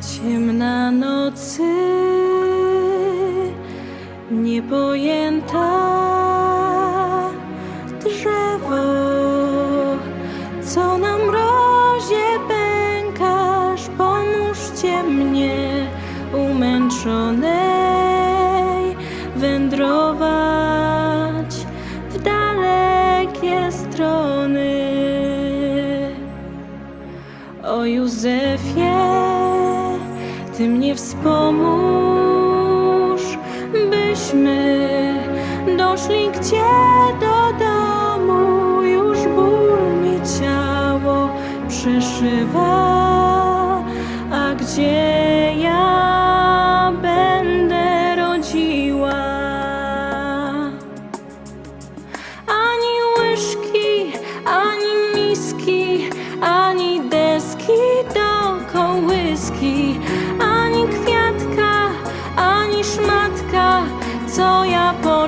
Ciemna nocy, niepojęta Ty mnie wspomóż, byśmy doszli gdzie do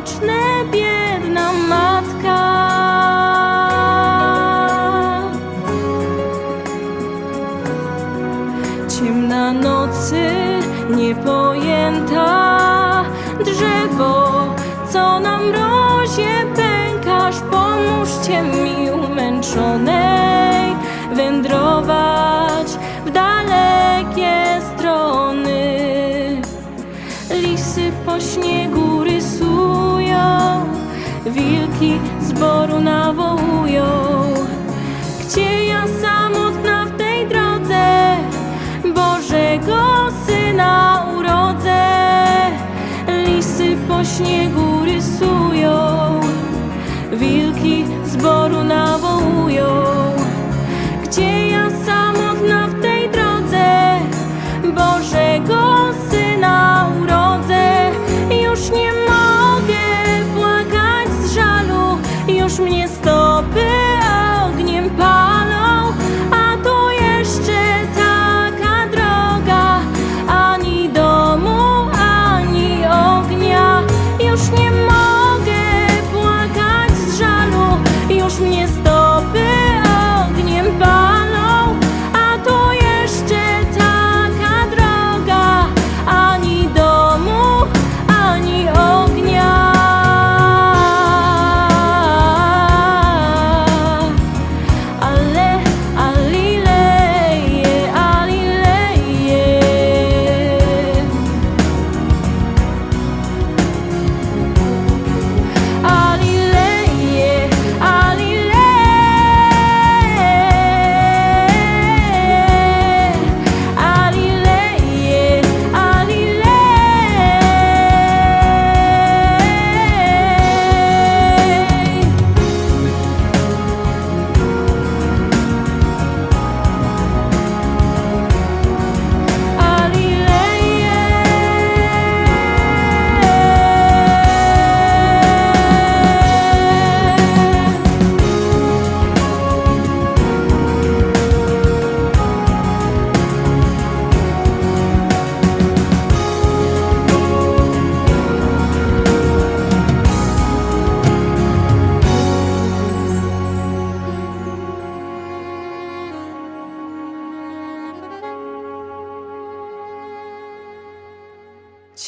ja pocznę, biedna matka. Ciemna nocy, niepojęta drzewo, co na mrozie pękasz, pomóżcie mi umęczonej wędrować w dalekie strony. Lisy po śniegu wilki z boru nawołują. Gdzie ja samotna w tej drodze? Bożego Syna urodzę. Lisy po śniegu rysują. Wilki z boru nawołują Już mnie stopy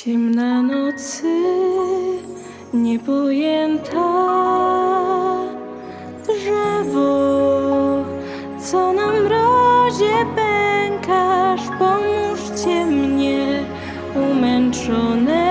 Ciemna nocy, niepojęta drzewo, co na mrozie pękasz, pomóżcie mnie wędrować